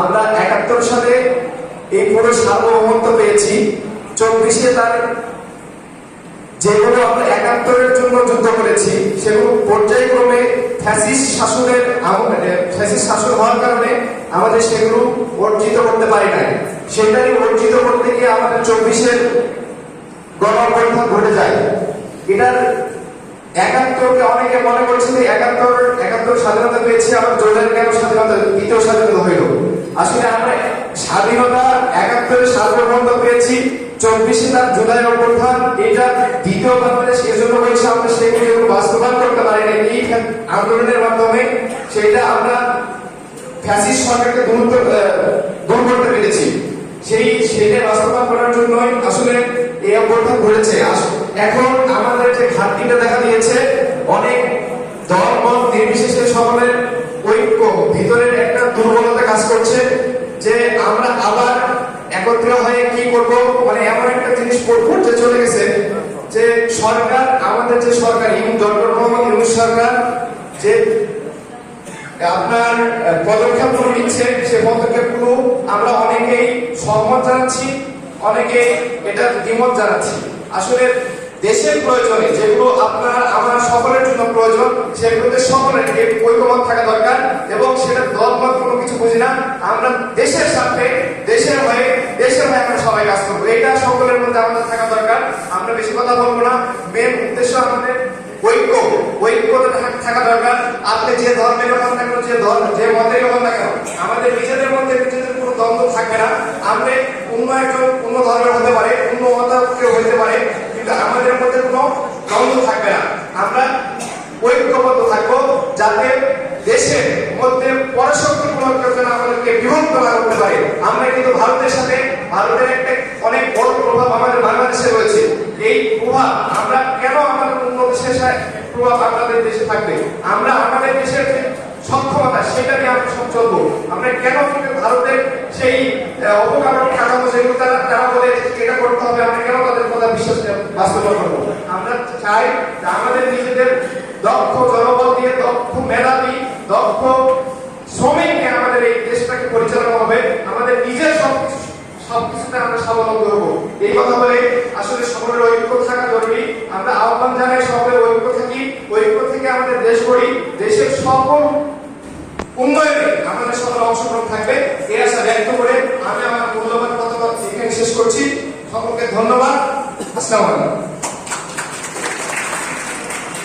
আমরা একাত্তর সালে এই পুরো সার্বভৌমত্ব পেয়েছি। চব্বিশে তার যেগুলো আমরা একাত্তরের জন্য যুদ্ধ করেছি সেগুলো পর্যায়ক্রমে ফ্যাসিস শাসনের ফ্যাসিস শাসন হওয়ার কারণে আমাদের সেগুলো অর্জিত করতে পারি নাই। সেটাই অর্জিত করতে গিয়ে আমাদের চব্বিশের গণ অভ্যুত্থান ঘটে যায়। এটার একাত্তরকে অনেকে মনে করছে যে একাত্তর একাত্তর স্বাধীনতা পেয়েছি, আবার জোরদার কেন স্বাধীনতা, দ্বিতীয় স্বাধীনতা হইল। আসলে আমরা স্বাধীনতা একাত্তরের সার্বভৌমত্ব পেয়েছি। চব্বিশে তার জুলাই অভ্যুত্থান, এটা দ্বিতীয় বাংলাদেশ, এজন্য হয়েছে আমরা সেগুলি বাস্তবায়ন করতে পারি না এই আন্দোলনের মাধ্যমে সেটা আমরা সরকারকে দূর দূর করতে পেরেছি। সেই, সেটা বাস্তবায়ন করার জন্যই আসলে এই অভ্যর্থন ঘটেছে। এখন আমাদের যে ঘাটতিটা দেখা দিয়েছে, অনেক দল, মত নির্বিশেষে সকলের ঐক্য, ভিতরের একটা দুর্বলতা কাজ করছে যে আমরা আবার একত্র হয়ে কি করব? মানে এমন একটা জিনিস করতে চলে গেছে যে সরকার, আমাদের যে সরকার ডক্টর সরকার, যে আপনার পদক্ষেপ পদক্ষেপগুলো নিচ্ছে সে পদক্ষেপগুলো আমরা অনেকেই সহমত জানাচ্ছি, অনেকে এটা দ্বিমত জানাচ্ছি। আসলে দেশের প্রয়োজনে যেগুলো আপনার, আমার সকলের জন্য প্রয়োজন, সেগুলোতে সকলের ঐক্যমত থাকা দরকার এবং সেটা দলমত কোনো কিছু বুঝি না আমরা দেশের স্বার্থে দেশের হয়ে দেশের হয়ে আমরা সবাই কাজ করব এটা সকলের মধ্যে আমাদের থাকা দরকার। আমরা বেশি কথা বলব না। মেন উদ্দেশ্য আমাদের ঐক্য। থাকা- দরকার। আপনি যে ধর্মের হন না কেন যে ধর্ম যে মতের হন না কেন আমাদের নিজেদের মধ্যে নিজেদের কোনো দ্বন্দ্ব থাকবে না। আপনি অন্য একজন অন্য ধর্মের হতে পারে, অন্য মত কেউ হতে পারে, কিন্তু আমাদের মধ্যে কোনো দ্বন্দ্ব থাকবে না। আমরা ঐক্যবদ্ধ থাকব যাতে দেশের মধ্যে পরাশক্তি কোনো যেন বিভক্ত না করতে পারে আমরা কিন্তু ভারতের সাথে, ভারতের একটা অনেক বড় প্রভাব আমাদের বাংলাদেশে রয়েছে। এই প্রভাব আমরা কেন আমাদের অন্য দেশের প্রভাব আমাদের দেশে থাকবে? আমরা আমাদের দেশের সক্ষমতা, সেটা নিয়ে আমরা সব আমরা কেন ভারতের সেই অবকাঠামো কাঠামো যেগুলো তারা তারা বলে এটা করতে হবে, আমরা কেন তাদের কথা বিশ্বাস বাস্তবায়ন করব? আমরা চাই যে আমাদের নিজেদের দক্ষ জনবল দিয়ে, দক্ষ মেধাবী, দক্ষ শ্রমিক নিয়ে আমাদের এই দেশটাকে পরিচালনা হবে, আমাদের নিজের সবকিছু, সবকিছুতে আমরা স্বাবলম্বী হব। এই কথা বলে আসলে সকলের ঐক্য থাকা জরুরি। আমরা আহ্বান জানাই সকলের ঐক্য থাকি। ঐক্য থেকে আমাদের দেশ গড়ি। দেশের সকল উন্নয়নে আমাদের সকল অংশগ্রহণ থাকবে। এই আশা ব্যক্ত করে আমি আমার মূল্যবান কথা এখানে শেষ করছি। সকলকে ধন্যবাদ। আসসালামু আলাইকুম।